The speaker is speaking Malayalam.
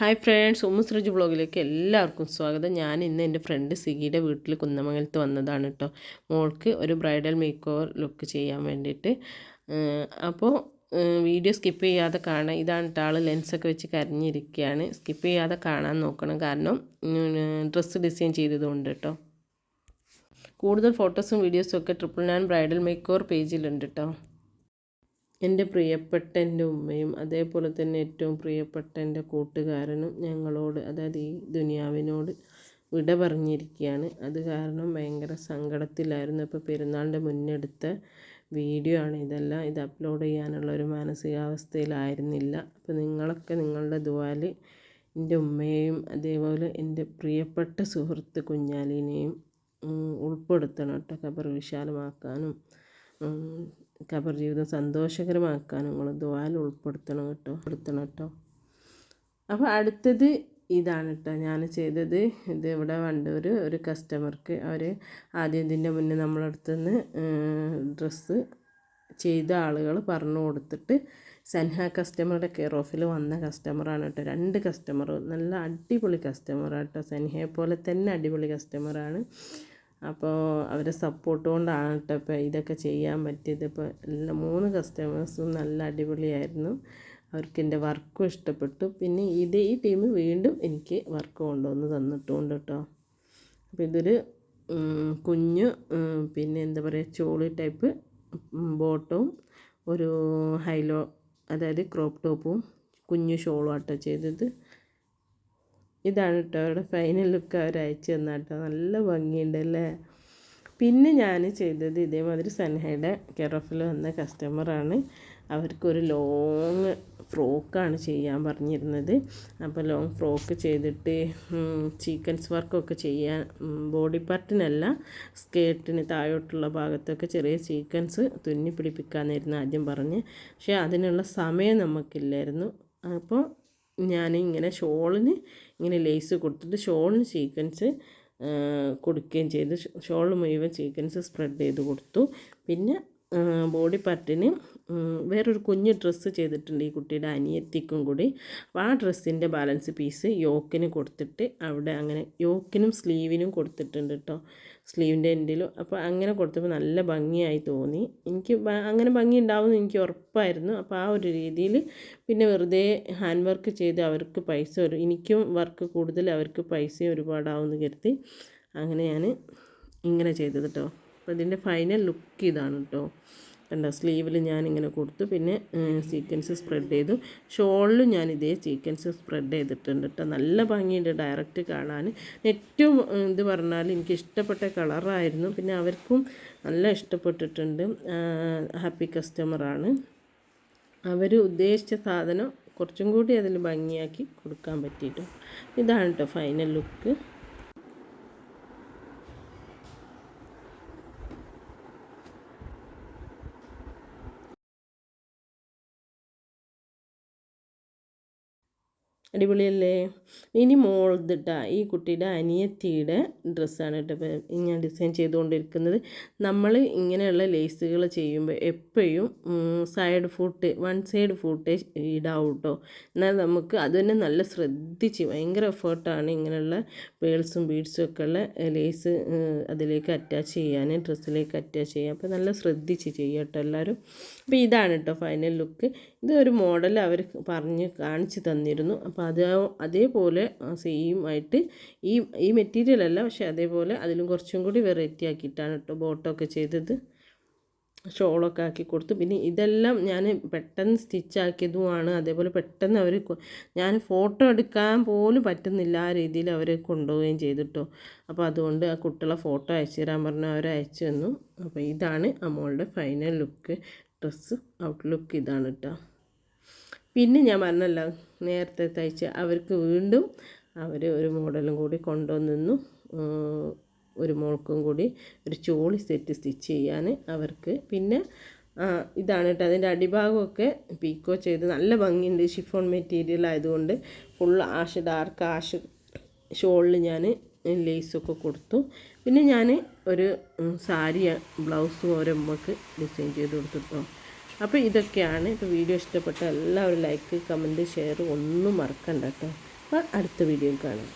ഹായ് ഫ്രണ്ട്സ് ഉമ്മുസ്രജ് ബ്ലോഗിലേക്ക് എല്ലാവർക്കും സ്വാഗതം. ഞാൻ ഇന്ന് എന്റെ ഫ്രണ്ട് സിഗിയുടെ വീട്ടിൽ കുന്നമംഗലത്ത് വന്നതാണ് കേട്ടോ. മോൾക്ക് ഒരു ബ്രൈഡൽ മേക്ക് ഓവർ ലുക്ക് ചെയ്യാൻ വേണ്ടിയിട്ട്. അപ്പോൾ വീഡിയോ സ്കിപ്പ് ചെയ്യാതെ കാണാം ഇതാണ് കേട്ടോ ആൾ ലെൻസൊക്കെ വെച്ച് കരഞ്ഞിരിക്കുകയാണ്. സ്കിപ്പ് ചെയ്യാതെ കാണാൻ നോക്കണം. കാരണം ഡ്രസ്സ് ഡിസൈൻ ചെയ്തതുകൊണ്ട് കേട്ടോ. കൂടുതൽ ഫോട്ടോസും വീഡിയോസും ഒക്കെ triple nine bridal makeover പേജിലുണ്ട് കേട്ടോ. എന്റെ പ്രിയപ്പെട്ട എന്റെ ഉമ്മയും അതേപോലെ തന്നെ ഏറ്റവും പ്രിയപ്പെട്ട എന്റെ കൂട്ടുകാരനും ഞങ്ങളോട് അതായത് ഈ ദുനിയാവിനോട് വിട പറഞ്ഞിരിക്കുകയാണ്. അത് കാരണം ഭയങ്കര സങ്കടത്തിലായിരുന്നു. ഇപ്പോൾ പെരുന്നാളിന്റെ മുന്നെടുത്ത വീഡിയോ ആണ് ഇതെല്ലാം. ഇത് അപ്ലോഡ് ചെയ്യാനുള്ള ഒരു മാനസികാവസ്ഥയിലായിരുന്നില്ല. അപ്പോൾ നിങ്ങളൊക്കെ നിങ്ങളുടെ ദുവാൽ എന്റെ ഉമ്മയെയും അതേപോലെ എന്റെ പ്രിയപ്പെട്ട സുഹൃത്ത് കുഞ്ഞാലിനെയും ഉൾപ്പെടുത്തണം കേട്ടോ. ഖബർ വിശാലമാക്കാനും ഖബർ ജീവിതം സന്തോഷകരമാക്കാൻ നിങ്ങൾ ദ്വാൽ ഉൾപ്പെടുത്തണം കേട്ടോ. ഉൾപ്പെടുത്തണം കേട്ടോ. അപ്പോൾ അടുത്തത് ഇതാണ് കേട്ടോ. ഞാൻ ചെയ്തത് ഇത് ഇവിടെ വണ്ടൂർ ഒരു കസ്റ്റമർക്ക് അവർ ആദ്യം ഇതിന്റെ മുന്നേ നമ്മളടുത്തു നിന്ന് ഡ്രസ്സ് ചെയ്ത ആളുകൾ പറഞ്ഞു കൊടുത്തിട്ട് സൻഹ കസ്റ്റമറുടെ കെയർ ഓഫിൽ വന്ന കസ്റ്റമറാണ് കേട്ടോ. രണ്ട് കസ്റ്റമർ നല്ല അടിപൊളി കസ്റ്റമറാണ് കേട്ടോ. സൻഹയെ പോലെ തന്നെ അടിപൊളി കസ്റ്റമറാണ്. അപ്പോൾ അവരെ സപ്പോർട്ട് കൊണ്ടാണ് കേട്ടോ ഇപ്പോൾ ഇതൊക്കെ ചെയ്യാൻ പറ്റിയത്. ഇപ്പോൾ എല്ലാ മൂന്ന് കസ്റ്റമേഴ്സും നല്ല അടിപൊളിയായിരുന്നു. അവർക്ക് എന്റെ വർക്കും ഇഷ്ടപ്പെട്ടു. പിന്നെ ഇത് ഈ ടീം വീണ്ടും എനിക്ക് വർക്ക് കൊണ്ടുവന്ന് തന്നിട്ടുണ്ട് കേട്ടോ അപ്പോൾ ഇതൊരു കുഞ്ഞു പിന്നെ എന്താ പറയുക ചോളി ടൈപ്പ് ബോട്ടവും ഒരു ഹൈലോ അതായത് ക്രോപ്പ് ടോപ്പും കുഞ്ഞു ഷോളും ആട്ടോ ചെയ്തത്. ഇതാണ് കേട്ടോ അവരുടെ ഫൈനൽ ലുക്ക് അവർ അയച്ചു തന്നാട്ടോ നല്ല ഭംഗിയുണ്ട് അല്ലേ പിന്നെ ഞാൻ ചെയ്തത് ഇതേമാതിരി സൻഹയുടെ കെറഫിൽ വന്ന കസ്റ്റമറാണ് അവർക്കൊരു ലോങ് ഫ്രോക്കാണ് ചെയ്യാൻ പറഞ്ഞിരുന്നത്. അപ്പോൾ ലോങ് ഫ്രോക്ക് ചെയ്തിട്ട് ചീക്കൻസ് വർക്കൊക്കെ ചെയ്യാൻ ബോഡി പാർട്ടിനല്ല സ്കേർട്ടിന് താഴോട്ടുള്ള ഭാഗത്തൊക്കെ ചെറിയ ചീക്കൻസ് തുന്നി പിടിപ്പിക്കാമെന്നായിരുന്നു ആദ്യം പറഞ്ഞ്. പക്ഷേ അതിനുള്ള സമയം നമുക്കില്ലായിരുന്നു. അപ്പോൾ ഞാൻ ഇങ്ങനെ ഷോളിന് ഇങ്ങനെ ലേസ് കൊടുത്തിട്ട് ഷോളിന് സീക്വൻസ് കൊടുക്കുകയും ചെയ്തു. ഷോൾ മുഴുവൻ സീക്വൻസ് സ്പ്രെഡ് ചെയ്ത് കൊടുത്തു. പിന്നെ ബോഡി പാർട്ടിന് വേറൊരു കുഞ്ഞ് ഡ്രസ്സ് ചെയ്തിട്ടുണ്ട് ഈ കുട്ടിയുടെ അനിയത്തിക്കും കൂടി. അപ്പോൾ ആ ഡ്രസ്സിന്റെ ബാലൻസ് പീസ് യോക്കിന് കൊടുത്തിട്ട് അവിടെ അങ്ങനെ യോക്കിനും സ്ലീവിനും കൊടുത്തിട്ടുണ്ട് കേട്ടോ സ്ലീവിന്റെ എൻഡിലും അപ്പോൾ അങ്ങനെ കൊടുത്തപ്പോൾ നല്ല ഭംഗിയായി തോന്നി. എനിക്ക് അങ്ങനെ ഭംഗി ഉണ്ടാവുമെന്ന് എനിക്ക് ഉറപ്പായിരുന്നു. അപ്പോൾ ആ ഒരു രീതിയിൽ പിന്നെ വെറുതെ ഹാൻഡ് വർക്ക് ചെയ്ത് അവർക്ക് പൈസ ഒരു എനിക്കും വർക്ക് കൂടുതൽ അവർക്ക് പൈസ ഒരുപാടാവുമെന്ന് കരുതി അങ്ങനെ ഞാൻ ഇങ്ങനെ ചെയ്തത് കേട്ടോ അപ്പോൾ ഇതിന്റെ ഫൈനൽ ലുക്ക് ഇതാണ് കേട്ടോ. കണ്ടോ സ്ലീവിൽ ഞാനിങ്ങനെ കൊടുത്തു. പിന്നെ സീക്വൻസ് സ്പ്രെഡ് ചെയ്തു. ഷോളിലും ഞാൻ ഇതേ സീക്വൻസ് സ്പ്രെഡ് ചെയ്തിട്ടുണ്ട് കേട്ടോ. നല്ല ഭംഗിയുണ്ട് ഡയറക്റ്റ് കാണാൻ. ഏറ്റവും ഇത് പറഞ്ഞാൽ എനിക്ക് ഇഷ്ടപ്പെട്ട കളറായിരുന്നു. പിന്നെ അവർക്കും നല്ല ഇഷ്ടപ്പെട്ടിട്ടുണ്ട്. ഹാപ്പി കസ്റ്റമറാണ് അവർ ഉദ്ദേശിച്ച സാധനം കുറച്ചും കൂടി അതിൽ ഭംഗിയാക്കി കൊടുക്കാൻ പറ്റിയിട്ടു ഇതാണ് കേട്ടോ ഫൈനൽ ലുക്ക് അടിപൊളിയല്ലേ? ഇനി മോൾതിട്ട ഈ കുട്ടിയുടെ അനിയത്തിയുടെ ഡ്രസ്സാണ് കേട്ടോ ഞാൻ ഡിസൈൻ ചെയ്തുകൊണ്ടിരിക്കുന്നത്. നമ്മൾ ഇങ്ങനെയുള്ള ലേസുകൾ ചെയ്യുമ്പോൾ എപ്പോഴും സൈഡ് ഫുട്ട് വൺ സൈഡ് ഫുട്ടേ ഇടാവും കേട്ടോ. എന്നാൽ നമുക്ക് അത് തന്നെ നല്ല ശ്രദ്ധിച്ച് ഭയങ്കര എഫേർട്ടാണ് ഇങ്ങനെയുള്ള പേൾസും ബീഡ്സും ഒക്കെ ഉള്ള ലേസ് അതിലേക്ക് അറ്റാച്ച് ചെയ്യാൻ ഡ്രസ്സിലേക്ക് അറ്റാച്ച് ചെയ്യാൻ. അപ്പോൾ നല്ല ശ്രദ്ധിച്ച് ചെയ്യാം കേട്ടോ എല്ലാവരും. അപ്പോൾ ഇതാണ് കേട്ടോ ഫൈനൽ ലുക്ക് ഇത് ഒരു മോഡൽ അവർ പറഞ്ഞ് കാണിച്ച് തന്നിരുന്നു. അപ്പോൾ അത് അതേപോലെ സെയിം ആയിട്ട് ഈ ഈ മെറ്റീരിയൽ അല്ല പക്ഷേ അതേപോലെ അതിലും കുറച്ചും കൂടി വെറൈറ്റി ആക്കിയിട്ടാണ് കേട്ടോ ബോട്ടമൊക്കെ ചെയ്തത്. ഷോളൊക്കെ ആക്കി കൊടുത്തു. പിന്നെ ഇതെല്ലാം ഞാൻ പെട്ടെന്ന് സ്റ്റിച്ചാക്കിയതുമാണ് അതേപോലെ പെട്ടെന്ന് അവർ ഞാൻ ഫോട്ടോ എടുക്കാൻ പോലും പറ്റുന്നില്ല ആ രീതിയിൽ അവർ കൊണ്ടുപോവുകയും ചെയ്തിട്ടോ അപ്പോൾ അതുകൊണ്ട് ആ കുട്ടികളെ ഫോട്ടോ അയച്ചു തരാൻ പറഞ്ഞു അവർ അയച്ചു തന്നു. അപ്പോൾ ഇതാണ് അമ്മളുടെ ഫൈനൽ ലുക്ക് ഡ്രസ്സ് ഔട്ട്ലുക്ക് ഇതാണ് കേട്ടോ പിന്നെ ഞാൻ പറഞ്ഞല്ലോ നേരത്തെ തയ്ച്ച് അവർക്ക് വീണ്ടും അവർ ഒരു മോഡലും കൂടി കൊണ്ടുവന്നു ഒരു മോൾക്കും കൂടി ഒരു ചോളി സെറ്റ് സ്റ്റിച്ച് ചെയ്യാൻ അവർക്ക്. പിന്നെ ഇതാണ് കേട്ടോ അതിന്റെ അടിഭാഗമൊക്കെ പീക്കോ ചെയ്ത് നല്ല ഭംഗിയുണ്ട്. ഷിഫോൺ മെറ്റീരിയൽ ആയതുകൊണ്ട് ഫുൾ ആഷ് ഡാർക്ക് ആഷ് ഷോളിൽ ഞാൻ ലേസൊക്കെ കൊടുത്തു. പിന്നെ ഞാൻ ഒരു സാരി ബ്ലൗസും ഓരോ ഡിസൈൻ ചെയ്ത് കൊടുത്തിട്ടോ അപ്പോൾ ഇതൊക്കെയാണ് ഇപ്പോൾ വീഡിയോ ഇഷ്ടപ്പെട്ട എല്ലാവരും ലൈക്ക് കമന്റ് ഷെയർ ഒന്നും മറക്കണ്ട കേട്ടോ അപ്പോൾ അടുത്ത വീഡിയോയിൽ കാണാം.